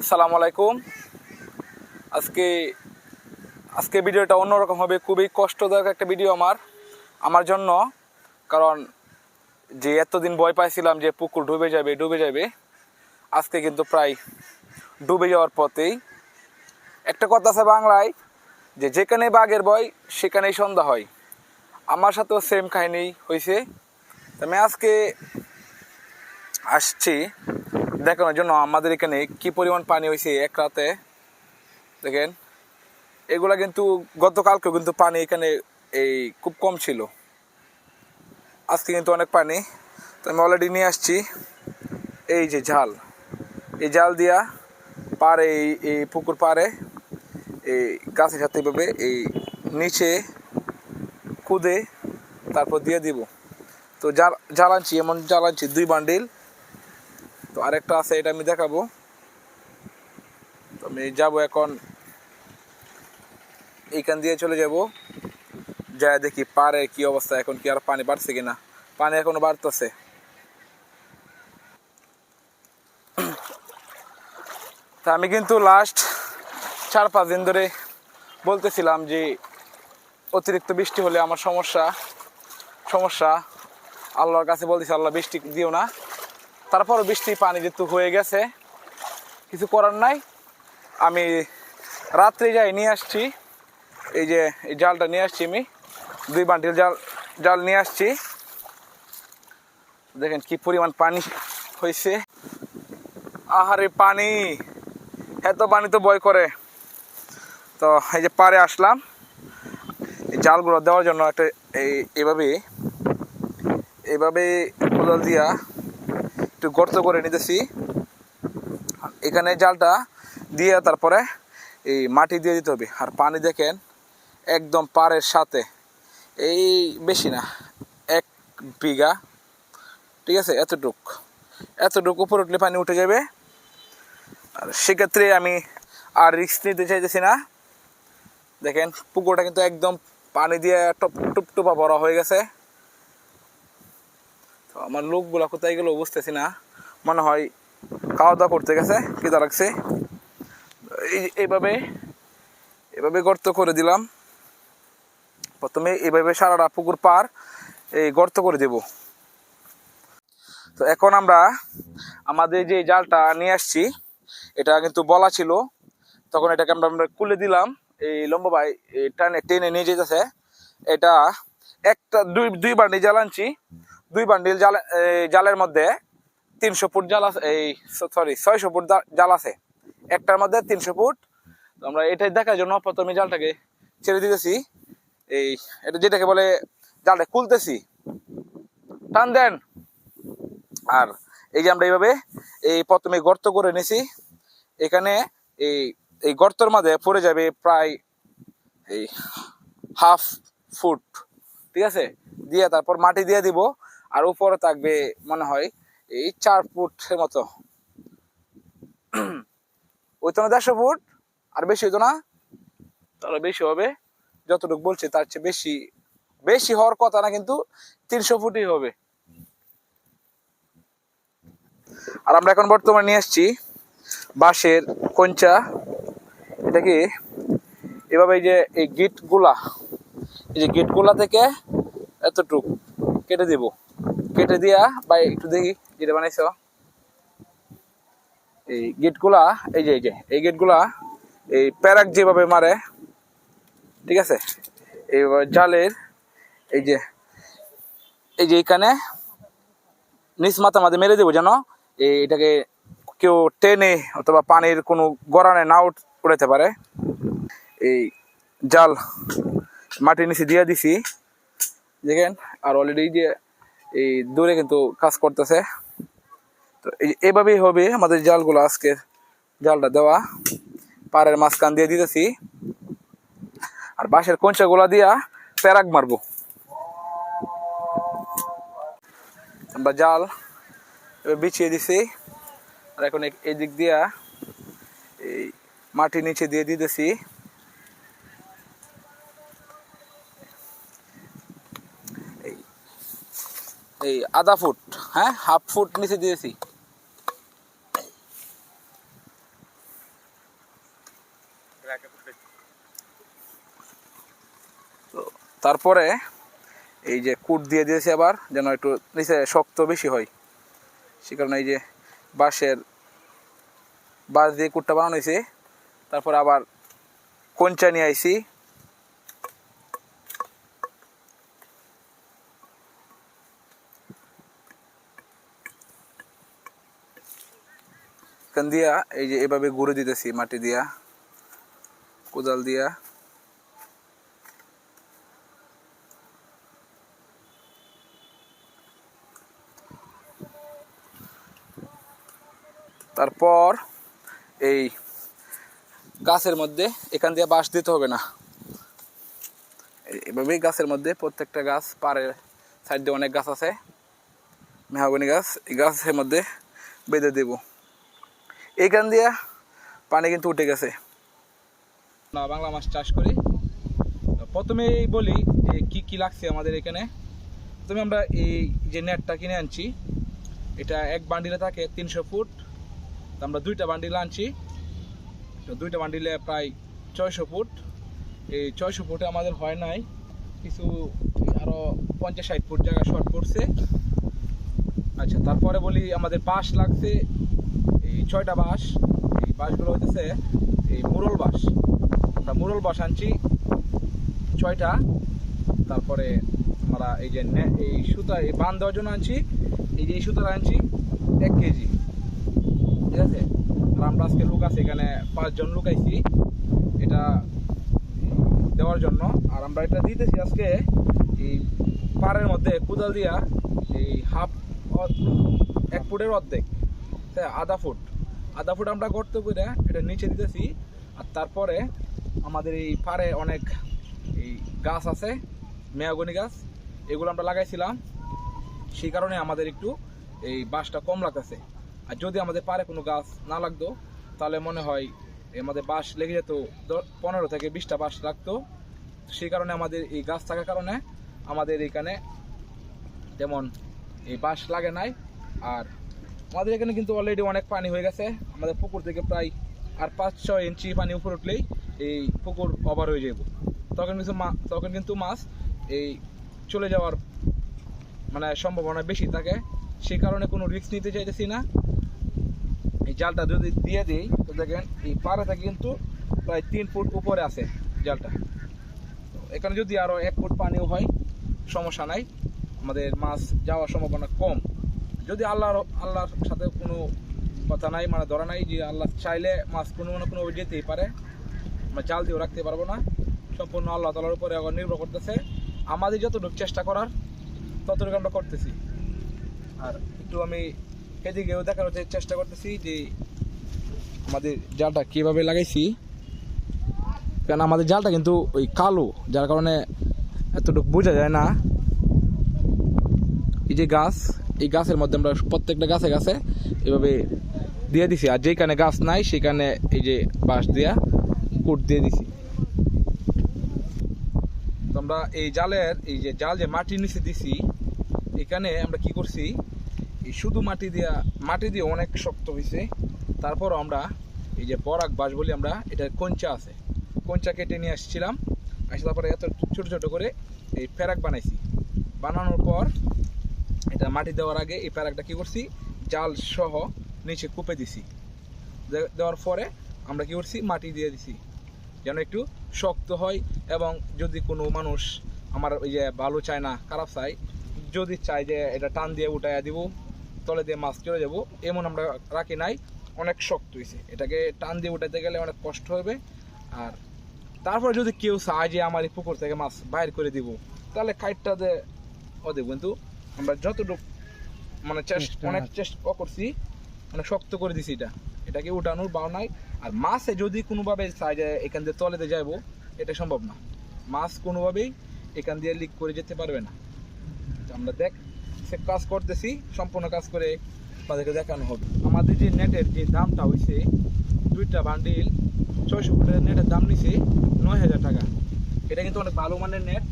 আসসালামু আলাইকুম। আজকে আজকে ভিডিওটা অন্যরকম হবে, খুবই কষ্টদায়ক একটা ভিডিও আমার আমার জন্য। কারণ যে এতদিন ভয় পাইছিলাম যে পুকুর ডুবে যাবে ডুবে যাবে, আজকে কিন্তু প্রায় ডুবে যাওয়ার পথেই। একটা কথা আছে বাংলায়, যে যেখানে বাঘের ভয়, সেখানেই সন্ধ্যা হয়। আমার সাথেও সেম কাহিনী হয়েছে আমি আজকে আসছি দেখানোর জন্য আমাদের এখানে কি পরিমাণ পানি হয়েছে এক রাতে? দেখেন, এগুলা কিন্তু গতকালকেও কিন্তু পানি এখানে এই খুব কম ছিল। আজকে কিন্তু অনেক পানি। তো আমি অলরেডি নিয়ে আসছি। এই যে ঝাল। এই জাল দিয়া পারে এই এই পুকুর পারে এই গাছের সাথে এভাবে এই নিচে কুদে তারপর দিয়ে দিব। তো জাল জাল এমন জাল আনছি, দুই বান্ডিল। তো আরেকটা আছে, এটা আমি দেখাবো। তো আমি যাব এখন। এইখান দিয়ে চলে যাব। যা দেখি পারে কি অবস্থা, এখন কি আর পানি বাড়ছে কিনা? পানি এখনও বাড়তেছে। তা আমি কিন্তু লাস্ট চার পাঁচ দিন ধরে বলতেছিলাম যে, অতিরিক্ত বৃষ্টি হলে আমার সমস্যা সমস্যা। আল্লাহর কাছে বলতেছি, আল্লাহ বৃষ্টি দিও না। তারপরও বৃষ্টি পানি যেহেতু হয়ে গেছে, কিছু করার নাই। আমি রাত্রে যাই নিয়ে আসছি, এই যে এই জালটা নিয়ে আসছি আমি, দুই বান্টিল জাল জাল নিয়ে আসছি। দেখেন কি পরিমাণ পানি হয়েছে আহারে পানি, এত পানি তো বয় করে। তো এই যে পারে আসলাম, এই জালগুলো দেওয়ার জন্য একটা এই, এভাবে এইভাবে কোদাল দিয়া একটু গর্ত করে নিতেছি। এখানে জালটা দিয়ে তারপরে এই মাটি দিয়ে দিতে হবে। আর পানি দেখেন, একদম পাড়ের সাথে। এই বেশি না, এক বিঘা। ঠিক আছে? এতটুক। এতটুক উপর উঠলে পানি উঠে যাবে। আর সেক্ষেত্রে আমি আর রিস্ক নিতে চাইতেছি না। দেখেন, পুকুরটা কিন্তু একদম পানি দিয়ে টপ টুপ টুপা ভরা হয়ে গেছে। আমার লোকগুলা কোথায় গেলো বুঝতেছি না। মনে হয় খাওয়া দাওয়া করতে গেছে, খিদা লাগছে। এই এইভাবে এভাবে গর্ত করে দিলাম। প্রথমে এইভাবে সারাটা পুকুর পার এই গর্ত করে দেব। তো এখন আমরা আমাদের যে জালটা নিয়ে আসছি, এটা কিন্তু বলা ছিল। তখন এটাকে আমরা আমরা খুলে দিলাম। এই লম্বা ভাই টানে, টেনে নিয়ে যেতেছে। এটা একটা, দুই দুই বান্ডিল জাল আনছি দুই বান্ডিল জাল জালের মধ্যে তিনশো ফুট জাল আছে, এই সরি ছয়শো ফুট জাল আছে। একটার মধ্যে তিনশো ফুট। আমরা এটাই দেখার জন্য প্রথমে জালটাকে ছেড়ে দিতেছি। এই, এটা যেটাকে বলে জালটা খুলতেছি। টান দেন। আর এই যে আমরা এইভাবে এই প্রথমে গর্ত করে নিছি। এখানে এই এই গর্তর মাঝে পড়ে যাবে প্রায় এই হাফ ফুট। ঠিক আছে? দিয়ে তারপর মাটি দিয়ে দিব। আর উপরে থাকবে, মনে হয়, এই চার ফুটের মতো। ওই তো না দেড়শো ফুট? আর বেশি হতো না? তাহলে বেশি হবে। যতটুকু বলছে, তার চেয়ে বেশি বেশি হওয়ার কথা না, কিন্তু তিনশো ফুটই হবে। আর আমরা এখন বর্তমানে নিয়ে আসছি বাঁশের কঞ্চা। এটাকে এভাবে এই যে, এই গিটগুলা এই যে গিটগুলা থেকে এতটুক কেটে দিব। কেটে দিয়া বা একটু দেখি, যেটা বানাইছো। এই গেটগুলা এই যে এই যে, এই গেটগুলা এই প্যারাক যেভাবে মারে, ঠিক আছে? এই জালের, এই যে এই যে এখানে নিচ মাথা মাঝে মেরে দেবো যেন এটাকে কেউ টেনে অথবা পানির কোনো গড়ানে না উড়াতে পারে। এই জাল মাটির নিচে দিয়ে দিছি। দেখেন, আর অলরেডি যে এই দূরে কিন্তু কাজ করতেছে। তো এই, এভাবেই হবে আমাদের জালগুলো আজকের জালটা দেওয়া। পাড়ের মাঝখান দিয়ে দিতেছি। আর বাঁশের কঞ্চাগুলা দিয়া প্যারাক মারবো। আমরা জাল বিছিয়ে দিছি। আর এখন এই দিক দিয়া এই মাটি নিচে দিয়ে দিতেছি। এই আধা ফুট হ্যাঁ? হাফ ফুট নিচে দিয়েছি। তো তারপরে এই যে কুট দিয়ে দিয়েছি আবার, যেন একটু নিচে শক্ত বেশি হয়। সে কারণে এই যে বাঁশের বাঁশ দিয়ে কুটটা বানানো হয়েছে। তারপরে আবার কঞ্চা নিয়ে আইছি। এখান দিয়া, এই যে এভাবে গুঁড়ে দিতেছি মাটি দিয়া, কোদাল দিয়া। তারপর এই গাছের মধ্যে এখান দিয়ে বাঁশ দিতে হবে না। এভাবেই গাছের মধ্যে প্রত্যেকটা গাছ সাইড দিয়ে অনেক গাছ আছে, মেহাগনি গাছ, এই গাছের মধ্যে বেঁধে দেব। এইখান দিয়ে পানি কিন্তু উঠে গেছে। না, বাংলা মাছ চাষ করি। প্রথমেই বলি যে কি কি লাগছে আমাদের এখানে। প্রথমে আমরা এই যে নেটটা কিনে আনছি, এটা এক বান্ডিলে থাকে তিনশো ফুট। আমরা দুইটা বান্ডিল আনছি। তো দুইটা বান্ডিলে প্রায় ছয়শো ফুট। এই ছয়শো ফুটে আমাদের হয় নাই। কিছু আরও পঞ্চাশ ষাট ফুট জায়গা শর্ট পড়ছে। আচ্ছা তারপরে বলি আমাদের বাঁশ লাগছে ছয়টা বাঁশ, এই বাঁশগুলো হইতেছে এই মুরল বাঁশ। আমরা মুরল বাঁশ আনছি ছয়টা, তারপরে আমরা এই যে এই সুতা, এই বান দেওয়ার জন্য আনছি, এই যে এই সুতাটা আনছি এক কেজি। ঠিক আছে? আর আমরা আজকে লোক আছে এখানে, পাঁচজন লোক আইছি। এটা দেওয়ার জন্য। আর আমরা এটা দিতেছি আজকে এই পাড়ের মধ্যে কোদাল দিয়া, এই হাফ এক ফুটের অর্ধেক। হ্যাঁ আধা ফুট। আধা ফুট আমরা গর্ত করে এটা নিচে দিতেছি। আর তারপরে আমাদের এই পাড়ে অনেক এই গাছ আছে, মেয়াগনি গাছ, এগুলো আমরা লাগাইছিলাম। সেই কারণে আমাদের একটু এই বাঁশটা কম লাগতেছে। আর যদি আমাদের পারে কোনো গাছ না লাগতো, তাহলে মনে হয় আমাদের বাঁশ লেগে যেত পনেরো থেকে বিশটা বাঁশ লাগতো। সেই কারণে আমাদের এই গাছ থাকার কারণে আমাদের এখানে যেমন এই বাঁশ লাগে নাই। আর আমাদের এখানে কিন্তু অলরেডি অনেক পানি হয়ে গেছে। আমাদের পুকুর থেকে প্রায় আর পাঁচ, ছয় ইঞ্চি পানি উপর উঠলেই এই পুকুর ওভার হয়ে যাব তখন মা তখন কিন্তু মাছ এই চলে যাওয়ার মানে সম্ভাবনা বেশি থাকে। সেই কারণে কোনো রিস্ক নিতে চাইতেছি না। এই জালটা যদি দিয়ে দিই, তো দেখেন এই পাড়ে থেকে কিন্তু প্রায় তিন ফুট উপরে আছে জালটা। এখানে যদি আরও এক ফুট পানিও হয়, সমস্যা নাই। আমাদের মাছ যাওয়ার সম্ভাবনা কম। যদি আল্লাহর আল্লাহর সাথে কোনো কথা নাই মানে ধরা নাই যে আল্লাহ চাইলে মাছ কোনো না কোনোভাবে যেতেই পারে, আমরা জাল দিয়েও রাখতে পারব না। সম্পূর্ণ আল্লাহ তালার উপরে এখন নির্ভর করতেছে। আমাদের যতটুকু চেষ্টা করার, ততটুকু আমরা করতেছি। আর একটু আমি এদিকেও দেখানোর চেষ্টা করতেছি যে আমাদের জালটা কীভাবে লাগাইছি। কারণ আমাদের জালটা কিন্তু ওই কালো, যার কারণে এতটুকু বোঝা যায় না। এই যে গাছ এই গাছের মধ্যে আমরা প্রত্যেকটা গাছে গাছে এভাবে দিয়ে দিছি। আর যেখানে গাছ নাই, সেখানে এই যে বাঁশ দিয়া কুট দিয়ে দিছি। আমরা এই জালের, এই যে জাল যে মাটির নিচে দিছি, এখানে আমরা কি করছি? এই শুধু মাটি দিয়া, মাটি দিয়ে অনেক শক্ত হয়েছে তারপর আমরা এই যে বরাক বাঁশ বলি আমরা, এটা কঞ্চা আছে। কঞ্চা কেটে নিয়ে আসছিলাম। আসে তারপরে এত ছোট ছোট করে এই ফেরাক বানাইছি। বানানোর পর এটা মাটি দেওয়ার আগে এই প্যারাকটা কি করছি? জাল সহ নিচে কুপে দিছি। দেওয়ার পরে আমরা কি করছি? মাটি দিয়ে দিছি। যেন একটু শক্ত হয় এবং যদি কোনো মানুষ আমার ওই যে ভালো চায় না, খারাপ চাই যদি চাই যে এটা টান দিয়ে উঠাইয়া দিব, তলে দিয়ে মাছ চলে যাব, এমন আমরা রাখি নাই। অনেক শক্ত হয়েছে এটাকে টান দিয়ে উঠাইতে গেলে অনেক কষ্ট হবে। আর তারপর যদি কেউ চায় যে আমার এই পুকুর থেকে মাছ বাইর করে দিব, তাহলে কাইটটা দে ও দেব। কিন্তু আমরা যতটুকু মানে চেষ্টা অনেক। চেষ্টা করছি মানে শক্ত করে দিছি এটা। এটাকে উঠানোর বাও নাই আর মাছে যদি কোনোভাবে যে এখান দিয়ে তলেতে যাইবো এটা সম্ভব না। মাছ কোনোভাবেই এখান দিয়ে লিক করে যেতে পারবে না। তো আমরা দেখ সে কাজ করতেছি সম্পূর্ণ কাজ করে তাদেরকে দেখানো হবে। আমাদের যে নেটের যে দামটা হয়েছে দুইটা বান্ডিল ছয়শো ফুটের নেটের দাম নিছে নয় হাজার টাকা। এটা কিন্তু অনেক ভালো মানের নেট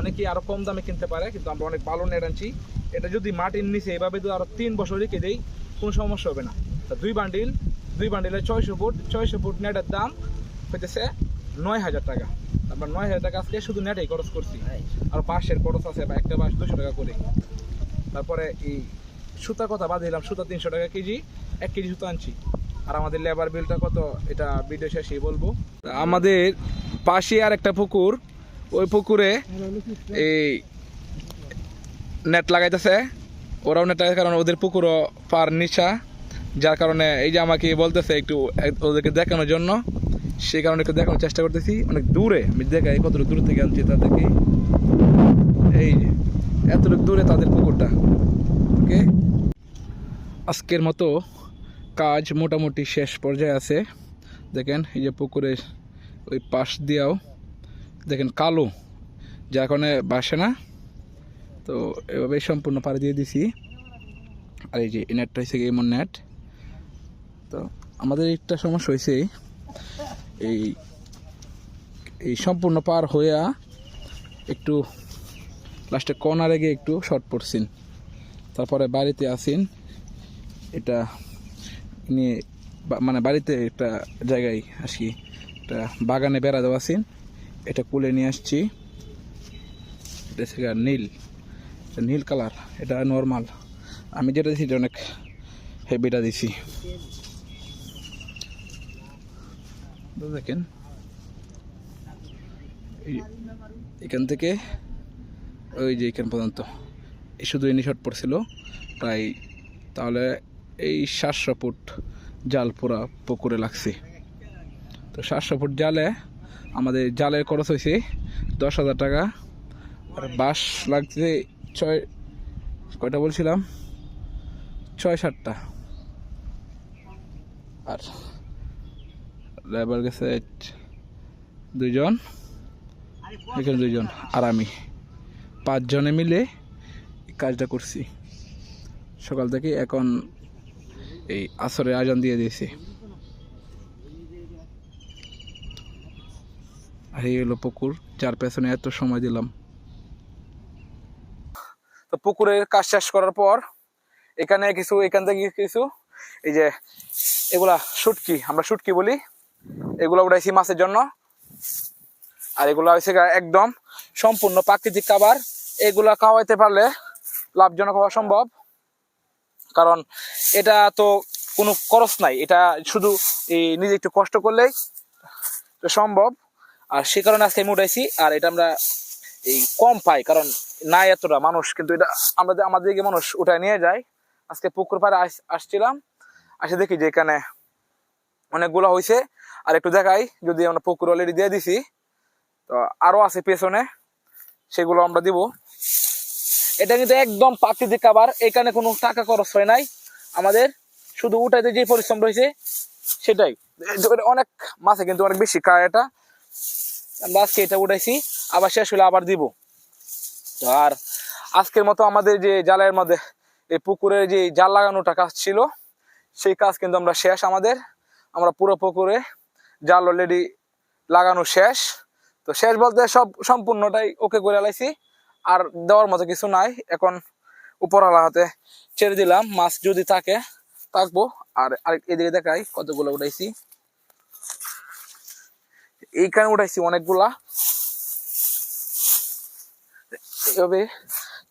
অনেকেই আরও কম দামে কিনতে পারে, কিন্তু আমরা অনেক ভালো নেট আনছি। এটা যদি মাটির নিচে এভাবে আরও তিন বছর রেখে দেই, কোনো সমস্যা হবে না। তা দুই বান্ডিল, দুই বান্ডিলে ছয়শো ফুট ছয়শো ফুট নেটের দাম হইতেছে নয় হাজার টাকা। তারপর নয় হাজার টাকা আজকে শুধু নেটেই খরচ করছি। আর পাশের খরচ আছে বা একটা বাস দুশো টাকা করে। তারপরে এই সুতার কথা বাদ দিলাম, সুতা তিনশো টাকা কেজি, এক কেজি সুতা আনছি। আর আমাদের লেবার বিলটা কত, এটা ভিডিও শেষেই বলব। আমাদের পাশে আর একটা পুকুর ওই পুকুরে এই নেট লাগাইতেছে। ওরাও নেট লাগাইছে কারণ ওদের পুকুরও পার নিচা। যার কারণে এই যে আমাকে বলতেছে একটু ওদেরকে দেখানোর জন্য। সেই কারণে একটু দেখানোর চেষ্টা করতেছি। অনেক দূরে, আমি দেখাই কতটুকু দূর থেকে আনছি তাদেরকে। এই যে, এতটুকু দূরে তাদের পুকুরটা। ওকে? আজকের মতো কাজ মোটামুটি শেষ পর্যায়ে আছে। দেখেন, এই যে পুকুরের ওই পাশ দিয়েও দেখেন কালো, যার কারণে বাসে না। তো এভাবে সম্পূর্ণ পাড়ি দিয়ে দিছি। আর এই যে নেটটা হয়েছে এমন নেট তো আমাদের একটা সমস্যা হয়েছে এই এই সম্পূর্ণ পার হইয়া একটু লাস্টে কর্নারে গিয়ে একটু শর্ট পড়ছেন। তারপরে বাড়িতে আসেন এটা নিয়ে মানে বাড়িতে একটা জায়গায় আসি একটা বাগানে বেড়া দেওয়া এটা কুলে নিয়ে আসছি। এটা নীল নীল কালার, এটা নর্মাল আমি যেটা দিছি অনেক হেভিটা দিছি। দেখেন এখান থেকে ওই যে এখান পর্যন্ত, এই শুধু এনি শট পড়ছিল প্রায় তাহলে এই সাতশো ফুট জাল পুরা পুকুরে লাগছে। তো সাতশো ফুট জালে আমাদের জালের খরচ হয়েছে দশ হাজার টাকা। আর বাঁশ লাগছে ছয়, কয়টা বলছিলাম? ছয় সাতটা। আর ড্রাইভার গেছে দুইজন, এখানে দুইজন, আর আমি। পাঁচজনে মিলে কাজটা করছি। সকাল থেকে এখন এই আসরে আয়োজন দিয়ে দিয়েছি। এই হলো পুকুর, যার পেছনে এত সময় দিলাম। তো পুকুরের কাজ শেষ করার পর এখানে কিছু, এখান থেকে কিছু, এই যে এগুলা শুটকি, আমরা শুটকি বলি, এগুলো উঠাইছি মাছের জন্য। আর এগুলো হয়েছে একদম সম্পূর্ণ প্রাকৃতিক খাবার। এগুলা খাওয়াইতে পারলে লাভজনক হওয়া সম্ভব। কারণ এটা তো কোনো খরচ নাই, এটা শুধু এই নিজে একটু কষ্ট করলেই সম্ভব। আর সে কারণে আজকে আমি উঠাইছি, আর এটা আমরা এই কম পাই, কারণ নাই এতটা মানুষ, কিন্তু এটা আমাদের আমাদের দিকে মানুষ উঠায় নিয়ে যায়। আজকে পুকুর পাড়ে আস- আসছিলাম, আসে দেখি যে এখানে অনেকগুলো হয়েছে আর একটু দেখাই, যদি আমরা পুকুর অলরেডি দিয়ে দিছি, তো আরও আছে পেছনে, সেগুলো আমরা দিব। এটা কিন্তু একদম প্রাকৃতিক খাবার, এখানে কোনো টাকা খরচ হয় নাই। আমাদের শুধু উঠাইতে যে পরিশ্রম রয়েছে, সেটাই। অনেক মাছে কিন্তু অনেক বেশি খায় এটা। আজকে এটা উঠাইছি, আবার শেষ হলে আবার দিব। আর আজকের মতো আমাদের যে জালের মধ্যে এই পুকুরে যে জাল লাগানোটা কাজ ছিল, সেই কাজ কিন্তু আমরা শেষ আমাদের। আমরা পুরো পুকুরে জাল অলরেডি লাগানো শেষ। তো শেষ বলতে সব সম্পূর্ণটাই ওকে করে লাইছি, আর দেওয়ার মতো কিছু নাই। এখন উপরওয়ালা হাতে ছেড়ে দিলাম, মাছ যদি থাকে, থাকব। আর আরেক এদিকে দেখাই কতগুলো উঠাইছি। এইখানে উঠাইছি অনেকগুলা। এইভাবে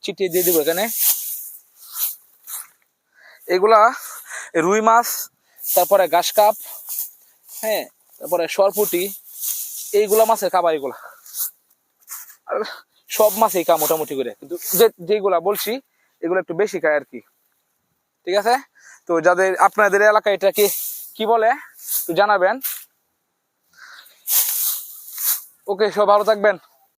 চিটিয়ে দিয়ে দিব এখানে। এগুলা রুই মাছ, তারপরে ঘাস কাপ হ্যাঁ তারপরে সরপুটি, এইগুলা মাছের খাবার এগুলা। আর সব মাছই খা মোটামুটি করে। কিন্তু যে যেগুলা বলছি, এগুলো একটু বেশি খায় আর কি ঠিক আছে? তো যাদের, আপনাদের এলাকায় এটা কি বলে জানাবেন। ওকে সব ভালো থাকবেন।